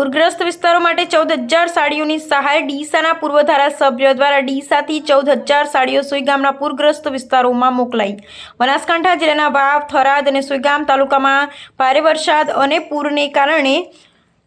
પૂરગ્રસ્ત વિસ્તારો માટે ચૌદ હજાર સાડીઓની સહાય ડીસાના પૂર્વ ધારાસભ્ય દ્વારા ડીસાથી ચૌદ હજાર સાડીઓ સુઈગામના પૂરગ્રસ્ત વિસ્તારોમાં મોકલાઈ. બનાસકાંઠા જિલ્લાના વાવ, થરાદ અને સુઈગામ તાલુકામાં ભારે વરસાદ અને પૂરને કારણે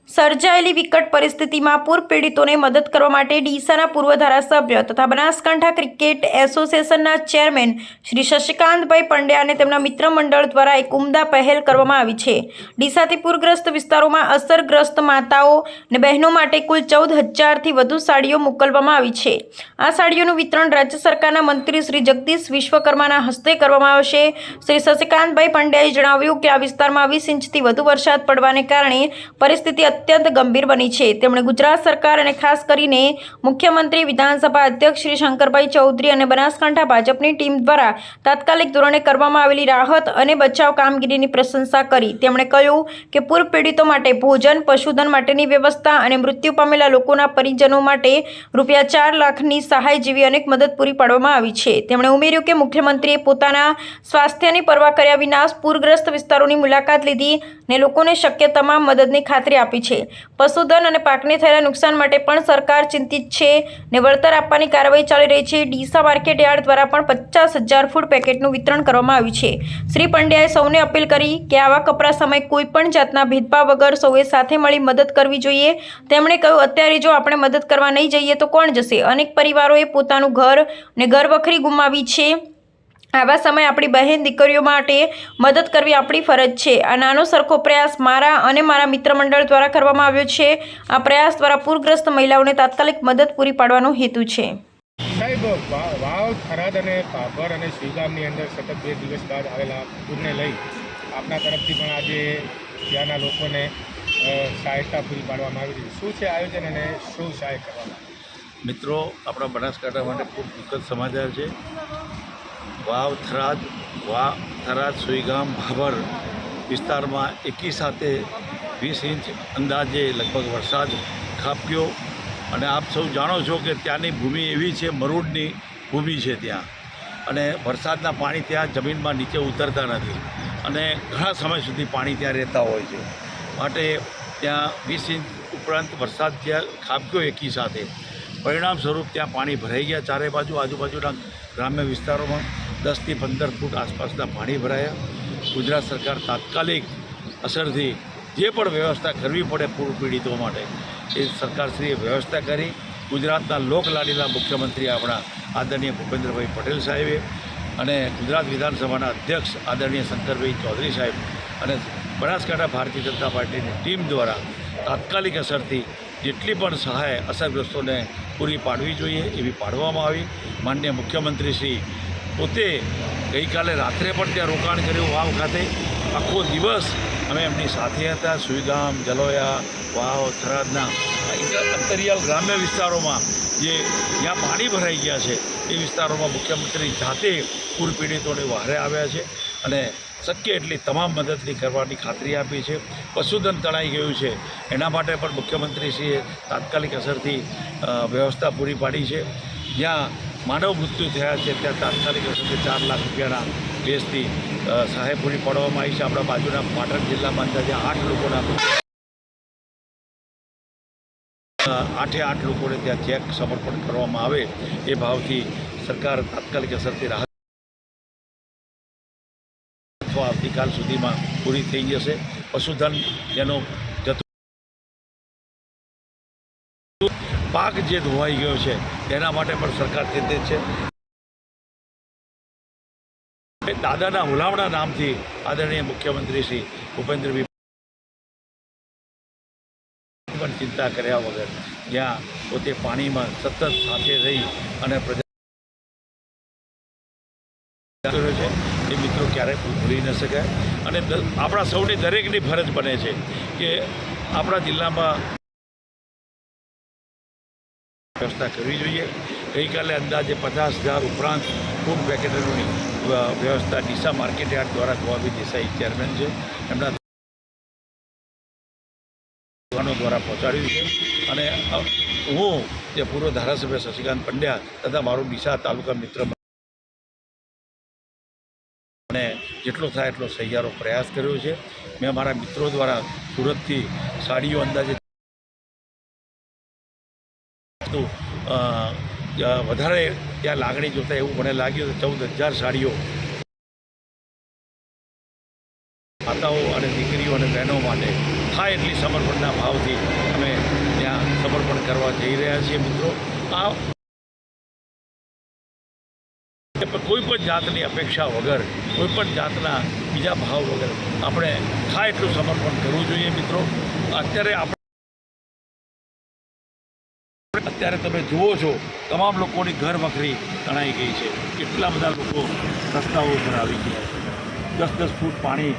સર્જાયેલી વિકટ પરિસ્થિતિમાં પૂર પીડિતોને મદદ કરવા માટે ડીસાના પૂર્વ ધારાસભ્ય તથા બનાસકાંઠા ક્રિકેટ એસોસિએશનના ચેરમેન શ્રી શશિકાંતભાઈ પંડ્યા અને તેમના મિત્ર મંડળ દ્વારા એક ઉમદા પહેલ કરવામાં આવી છે. ડીસાથી પૂરગ્રસ્ત વિસ્તારોમાં અસરગ્રસ્ત માતાઓ અને બહેનો માટે કુલ ચૌદ હજારથી વધુ સાડીઓ મોકલવામાં આવી છે. આ સાડીઓનું વિતરણ રાજ્ય સરકારના મંત્રી શ્રી જગદીશ વિશ્વકર્માના હસ્તે કરવામાં આવશે. શ્રી શશિકાંતભાઈ પંડ્યાએ જણાવ્યું કે આ વિસ્તારમાં વીસ ઇંચથી વધુ વરસાદ પડવાને કારણે પરિસ્થિતિ અત્યંત ગંભીર બની છે. તેમણે ગુજરાત સરકાર અને ખાસ કરીને મુખ્યમંત્રી, વિધાનસભા અધ્યક્ષ શ્રી શંકરભાઈ ચૌધરી અને બનાસકાંઠા ભાજપની ટીમ દ્વારા તાત્કાલિક ધોરણે કરવામાં આવેલી રાહત અને બચાવ કામગીરીની પ્રશંસા કરી. તેમણે કહ્યું કે પૂર પીડિતો માટે ભોજન, પશુધન માટેની વ્યવસ્થા અને મૃત્યુ પામેલા લોકોના પરિજનો માટે રૂપિયા ચાર લાખની સહાય જેવી અનેક મદદ પૂરી પાડવામાં આવી છે. તેમણે ઉમેર્યું કે, મુખ્યમંત્રીએ પોતાના સ્વાસ્થ્યની પરવા કર્યા વિના પૂરગ્રસ્ત વિસ્તારોની મુલાકાત લીધી ને લોકોને શક્ય તમામ મદદની ખાતરી આપી છે. પશુધન અને પાકને થયેલા નુકસાન માટે પણ સરકાર ચિંતિત છે ને વળતર આપવાની કાર્યવાહી ચાલી રહી છે. ડીસા માર્કેટ યાર્ડ દ્વારા પણ પચાસ હજાર ફૂડ પેકેટનું વિતરણ કરવામાં આવ્યું છે. શ્રી પંડ્યાએ સૌને અપીલ કરી કે આવા કપરા સમયે કોઈ પણ જાતના ભેદભાવ વગર સૌએ સાથે મળી મદદ કરવી જોઈએ. તેમણે કહ્યું, અત્યારે જો આપણે મદદ કરવા નહીં જઈએ તો કોણ જશે? અનેક પરિવારોએ પોતાનું ઘર ને ઘર વખરી ગુમાવી છે. આવા સમયે આપણી બહેન દીકરીઓ માટે મદદ કરવી આપણી ફરજ છે. આ નાનો સરખો પ્રયાસ મારા અને મારા મિત્ર મંડળ દ્વારા કરવામાં આવ્યો છે. આ પ્રયાસ દ્વારા પૂરગ્રસ્ત મહિલાઓને તાત્કાલિક મદદ પૂરી પાડવાનો હેતુ છે. સાહેબ વાવ થરાદ અને ભાભર અને શ્રીગામની અંદર સતત બે દિવસ બાદ આવેલા પૂરને લઈ આપના તરફથી પણ આજે ત્યાંના લોકોને સહાયતા પૂરી પાડવામાં આવી રહી શું છે આયોજન અને શું સહાય કરવામાં મિત્રો આપણા બનાસકાંઠા માટે ખૂબ દુઃખદ સમાચાર છે. વાવ થરાદ વાવ થરાદ સુઈગામ ભાભર વિસ્તારમાં એકી સાથે વીસ ઇંચ અંદાજે લગભગ વરસાદ ખાપ્યો. અને આપ સૌ જાણો છો કે ત્યાંની ભૂમિ એવી છે, મરૂડની ભૂમિ છે ત્યાં. અને વરસાદના પાણી ત્યાં જમીનમાં નીચે ઉતરતા નથી. અને ઘણા સમય સુધી પાણી ત્યાં રહેતા હોય છે. માટે ત્યાં વીસ ઇંચ ઉપરાંત વરસાદ ત્યાં ખાબક્યો એકી સાથે. પરિણામ સ્વરૂપ ત્યાં પાણી ભરાઈ ગયા ચારે બાજુ, આજુબાજુના ગ્રામ્ય વિસ્તારોમાં દસથી પંદર ફૂટ આસપાસના પાણી ભરાયા. ગુજરાત સરકાર તાત્કાલિક અસરથી જે પણ વ્યવસ્થા કરવી પડે પૂર પીડિતો માટે, એ સરકારશ્રીએ વ્યવસ્થા કરી. ગુજરાતના લોકલાડીલા મુખ્યમંત્રી આપણા આદરણીય ભૂપેન્દ્રભાઈ પટેલ સાહેબે અને ગુજરાત વિધાનસભાના અધ્યક્ષ આદરણીય શંકરભાઈ ચૌધરી સાહેબ અને બનાસકાંઠા ભારતીય જનતા પાર્ટીની ટીમ દ્વારા તાત્કાલિક અસરથી જેટલી પણ સહાય અસરગ્રસ્તોને પૂરી પાડવી જોઈએ એવી પાડવામાં આવી. માન્ય મુખ્યમંત્રી શ્રી પોતે ગઈકાલે રાત્રે પણ ત્યાં રોકાણ કર્યું. વાવ ખાતે આખો દિવસ અમે એમની સાથે હતા. સુઈગામ, જલોયા, વાવ, થરાદના અંતરિયાળ ગ્રામ્ય વિસ્તારોમાં જે જ્યાં પાણી ભરાઈ ગયા છે, એ વિસ્તારોમાં મુખ્યમંત્રી જાતે પૂર પીડિતોને વહારે આવ્યા છે અને શક્ય એટલી તમામ મદદની કરવાની ખાતરી આપી છે. પશુધન તણાઈ ગયું છે. એના માટે પણ મુખ્યમંત્રીશ્રીએ તાત્કાલિક અસરથી વ્યવસ્થા પૂરી પાડી છે. જ્યાં માનવ મૃત્યુ થયા છે, ત્યાં તાત્કાલિક અસરથી ચાર લાખ રૂપિયાના બેસથી સહાય પૂરી પાડવામાં આવી છે. આપણા બાજુના પાટણ જિલ્લામાં અંદાજે આઠ લોકોના આઠે આઠ લોકોને ત્યાં ચેક સમર્પણ કરવામાં આવે એ ભાવથી સરકાર તાત્કાલિક અસરથી રાહત આવતીકાલ સુધીમાં પૂરી થઈ જશે. પશુધન જેનો જથ્થો પાક જે ધોવાઈ ગયો છે, તેના માટે પણ સરકાર ચિંતિત છે. દાદાના હુલામણા નામથી આદરણીય મુખ્યમંત્રી શ્રી ભૂપેન્દ્રભાઈ પણ ચિંતા કર્યા વગર જ્યાં પોતે પાણીમાં સતત સાથે રહી અને પ્રજા છે એ મિત્રો ક્યારેય ભૂલી ન શકાય. અને આપણા સૌની દરેકની ફરજ બને છે કે આપણા જિલ્લામાં વ્યવસ્થા કરવી જોઈએ. ગઈકાલે અંદાજે પચાસ હજાર ઉપરાંત ફૂડ પેકેટરોની વ્યવસ્થા ડીસા માર્કેટ યાર્ડ દ્વારા ગોવાબી દેસાઈ ચેરમેન છે. એમના દુકાનો દ્વારા પહોંચાડ્યું છે. અને હું જે પૂર્વ ધારાસભ્ય શશિકાંત પંડ્યા તથા મારું ડીસા તાલુકા મિત્ર જેટલો થાય એટલો સહિયારો પ્રયાસ કર્યો છે. મેં મારા મિત્રો દ્વારા સુરતથી સાડીઓ અંદાજે વધારે ત્યાં લાગણી જોતા એવું મને લાગ્યું ચૌદ હજાર સાડીઓ માતાઓ અને દીકરીઓ અને બહેનો માટે થાય એટલી સમર્પણના ભાવથી અમે ત્યાં સમર્પણ કરવા જઈ રહ્યા છીએ મિત્રો. આ કોઈ પણ જાતની અપેક્ષા વગર, કોઈ પણ જાતના બીજા ભાવ વગર આપણે થાય એટલું સમર્પણ કરવું જોઈએ મિત્રો. અત્યારે આપણે અત્યારે તમે જુઓ છો, તમામ લોકોની ઘર વખરી તણાઈ ગઈ છે. કેટલા બધા લોકો રસ્તાઓ ઉપર આવી ગયા છે. દસ દસ ફૂટ પાણી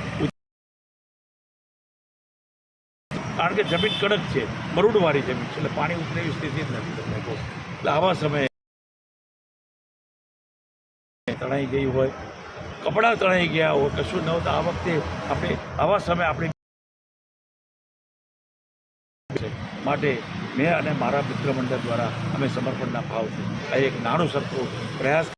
કારણ કે જમીન કડક છે મરૂડવાળી જમીન છે, એટલે પાણી ઉતરેવી સ્થિતિ જ નથી. એટલે આવા સમયે તણાઈ ગઈ હોય, કપડાં તણાઈ ગયા હોય, કશું ન હોય તો આ વખતે આપણે, આવા સમયે આપણી માટે મેં અને મારા મિત્ર મંડળ દ્વારા અમે સમર્પણના ભાવથી આ એક નાનો સરખું પ્રયાસ